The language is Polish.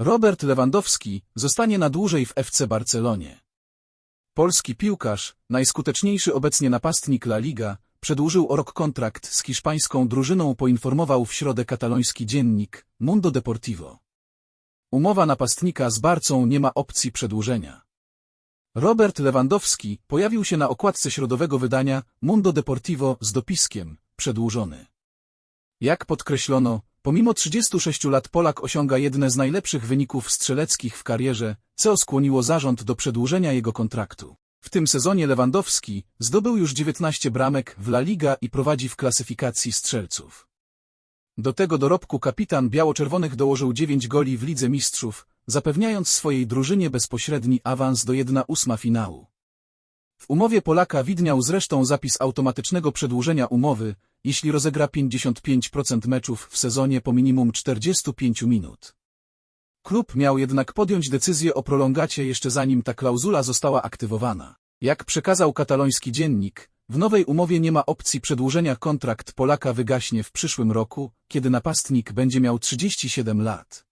Robert Lewandowski zostanie na dłużej w FC Barcelonie. Polski piłkarz, najskuteczniejszy obecnie napastnik La Liga, przedłużył o rok kontrakt z hiszpańską drużyną poinformował w środę kataloński dziennik Mundo Deportivo. Umowa napastnika z Barcą nie ma opcji przedłużenia. Robert Lewandowski pojawił się na okładce środowego wydania Mundo Deportivo z dopiskiem przedłużony. Jak podkreślono, pomimo 36 lat Polak osiąga jedne z najlepszych wyników strzeleckich w karierze, co skłoniło zarząd do przedłużenia jego kontraktu. W tym sezonie Lewandowski zdobył już 19 bramek w La Liga i prowadzi w klasyfikacji strzelców. Do tego dorobku kapitan biało-czerwonych dołożył 9 goli w Lidze Mistrzów, zapewniając swojej drużynie bezpośredni awans do 1-8 finału. W umowie Polaka widniał zresztą zapis automatycznego przedłużenia umowy, jeśli rozegra 55% meczów w sezonie po minimum 45 minut. Klub miał jednak podjąć decyzję o prolongacie jeszcze zanim ta klauzula została aktywowana. Jak przekazał kataloński dziennik, w nowej umowie nie ma opcji przedłużenia kontrakt Polaka wygaśnie w przyszłym roku, kiedy napastnik będzie miał 37 lat.